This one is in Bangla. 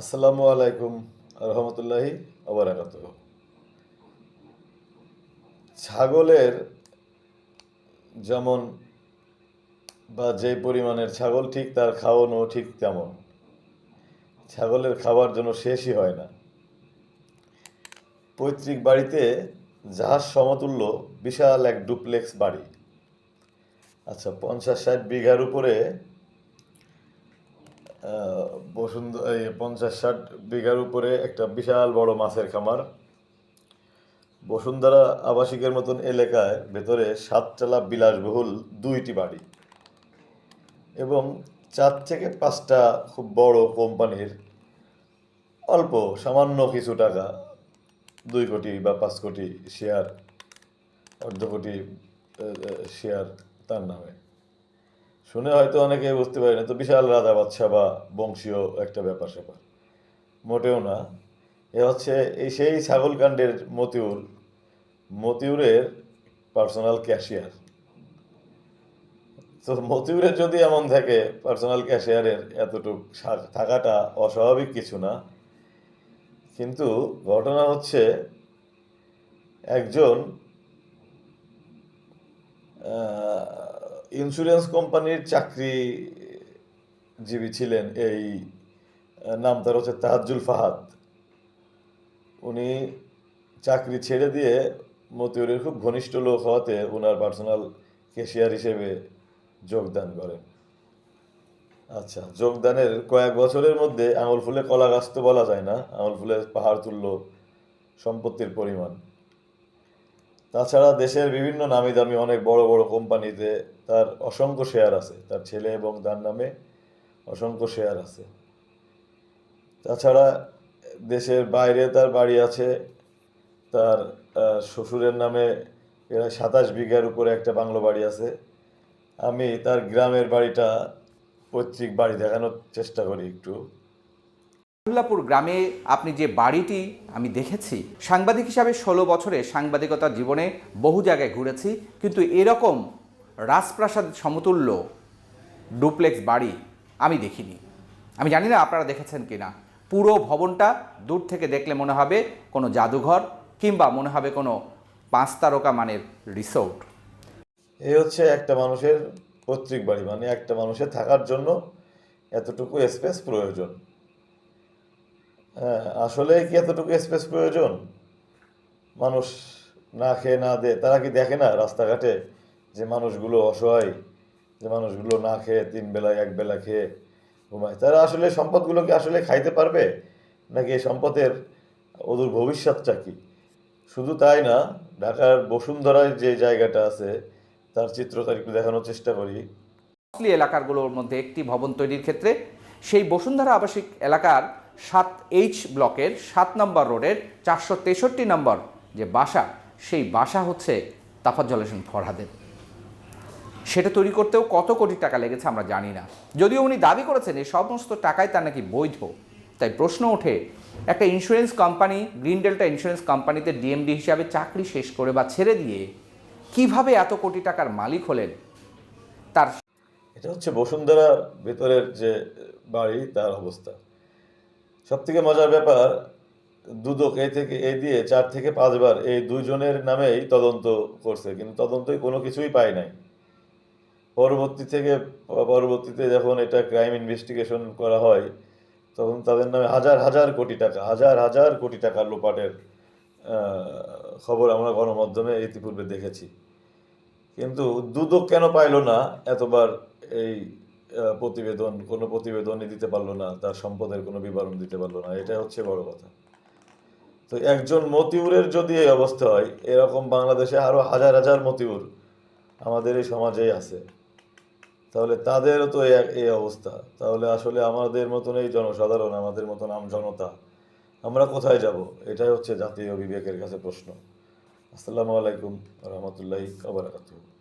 আসসালামু আলাইকুম রহমতুল্লাহি আবরাকাত ছাগলের যেমন বা যে পরিমাণের ছাগল ঠিক তার খাওয়ানো ঠিক তেমন। ছাগলের খাবার জন্য শেষই হয় না। পৈতৃক বাড়িতে জাহাজ সমতুল্য বিশাল এক ডুপ্লেক্স বাড়ি। আচ্ছা পঞ্চাশ ষাট বিঘার উপরে বসুন্ধরা পঞ্চাশ ষাট বিঘার উপরে একটা বিশাল বড় মাছের খামার। বসুন্ধরা আবাসিকের মতন এলাকায় ভেতরে সাততলা বিলাসবহুল দুইটি বাড়ি এবং চার থেকে পাঁচটা খুব বড় কোম্পানির অল্প সামান্য কিছু টাকা, দুই কোটি বা পাঁচ কোটি শেয়ার অর্ধ কোটি শেয়ার তার নামে। শুনে হয়তো অনেকে বুঝতে পারে না তো বিশাল রাজা বাচ্চা বা বংশীয় একটা ব্যাপার স্যাপার। মোটেও না। এ হচ্ছে এই সেই ছাগলকাণ্ডের মতিউর, মতিউরের পার্সোনাল ক্যাশিয়ার তো মতিউরের যদি এমন থাকে পার্সোনাল ক্যাশিয়ারের এতটুক থাকাটা অস্বাভাবিক কিছু না। কিন্তু ঘটনা হচ্ছে একজন ইন্স্যুরেন্স কোম্পানির চাকরিজীবী ছিলেন, এই নাম তার হচ্ছে তাহাজুল ফাহাদ। উনি চাকরি ছেড়ে দিয়ে মতিউরের খুব ঘনিষ্ঠ লোক হওয়াতে ওনার পার্সোনাল ক্যাশিয়ার হিসেবে যোগদান করেন। আচ্ছা যোগদানের কয়েক বছরের মধ্যে আঙুল ফুলে কলা গাছ তো বলা যায় না, আঙুল ফুলে পাহাড় তুলল, সম্পত্তির পরিমাণ। তাছাড়া দেশের বিভিন্ন নামি দামি অনেক বড় বড় কোম্পানিতে তার অসংখ্য শেয়ার আছে। তার ছেলে এবং তার নামে অসংখ্য শেয়ার আছে। তাছাড়া দেশের বাইরে তার বাড়ি আছে। তার শ্বশুরের নামে প্রায় সাতাশ বিঘার উপরে একটা বাংলো বাড়ি আছে। আমি তার গ্রামের বাড়িটা পৈতৃক বাড়ি দেখানোর চেষ্টা করি একটু। আবদুল্লাপুর গ্রামে আপনি যে বাড়িটি আমি দেখেছি, সাংবাদিক হিসাবে ষোলো বছরে সাংবাদিকতার জীবনে বহু জায়গায় ঘুরেছি, কিন্তু এরকম রাজপ্রাসাদ সমতুল্য ডুপ্লেক্স বাড়ি আমি দেখিনি। আমি জানি না আপনারা দেখেছেন কিনা। পুরো ভবনটা দূর থেকে দেখলে মনে হবে কোনো জাদুঘর কিংবা মনে হবে কোনো পাঁচ তারকা মানের রিসোর্ট। এই হচ্ছে একটা মানুষের পৈতৃক বাড়ি মানে একটা মানুষের থাকার জন্য এতটুকু স্পেস প্রয়োজন। হ্যাঁ আসলে কি এতটুকু স্পেস প্রয়োজন? মানুষ না খেয়ে না দে তারা কি দেখে না রাস্তাঘাটে যে মানুষগুলো অসহায়, যে মানুষগুলো না খেয়ে তিন বেলায় এক বেলা খেয়ে ঘুমায়? তারা আসলে সম্পদগুলোকে আসলে খাইতে পারবে? নাকি এই সম্পদের ওদের ভবিষ্যৎটা কি? শুধু তাই না, ঢাকার বসুন্ধরায় যে জায়গাটা আছে, তার চিত্রটা একটু দেখানোর চেষ্টা করি। এলাকারগুলোর মধ্যে একটি ভবন তৈরির ক্ষেত্রে সেই বসুন্ধরা আবাসিক এলাকার সাত এইচ ব্লকের সাত নম্বর রোডের চারশো তেষট্টি নম্বর যে বাসা, সেই বাসা হচ্ছে তাফাজ্জল হোসেন ফরহাদের। সেটা তৈরি করতেও কত কোটি টাকা লেগেছে আমরা জানি না। যদিও উনি দাবি করেছেন এই সমস্ত টাকাই তার নাকি বৈধ। তাই প্রশ্ন ওঠে, একটা insurance company Green Delta insurance কোম্পানিতে ডিএমডি হিসাবে চাকরি শেষ করে বা ছেড়ে দিয়ে কীভাবে এত কোটি টাকার মালিক হলেন? তার এটা হচ্ছে বসুন্ধরা ভেতরের যে বাড়ি, তার অবস্থা। সব থেকে মজার ব্যাপার, দুদক এ থেকে, এ দিয়ে চার থেকে পাঁচবার এই দুইজনের নামেই তদন্ত করছে, কিন্তু তদন্তই কোনো কিছুই পায় নাই। পরবর্তী থেকে, পরবর্তীতে যখন এটা ক্রাইম ইনভেস্টিগেশন করা হয়, তখন তাদের নামে হাজার হাজার কোটি টাকা, হাজার হাজার কোটি টাকা লোপাটের খবর আমরা গণমাধ্যমে ইতিপূর্বে দেখেছি। কিন্তু দুদক কেন পাইলো না, এতবার এই প্রতিবেদন, কোনো প্রতিবেদনই দিতে পারল না, তার সম্পদের কোনো বিবরণ দিতে পারল না এটা হচ্ছে বড় কথা। তো একজন মতিউরের যদি এই অবস্থা হয়, এরকম বাংলাদেশে আরও হাজার হাজার মতিউর আমাদের এই সমাজেই আছে, তাহলে তাদেরও তো এই- অবস্থা। তাহলে আসলে আমাদের মতন এই জনসাধারণ, আমাদের মতন আম জনতা, আমরা কোথায় যাব? এটাই হচ্ছে জাতীয় বিবেকের কাছে প্রশ্ন। আসসালামু আলাইকুম রহমতুল্লাহি আবরাকাতুহ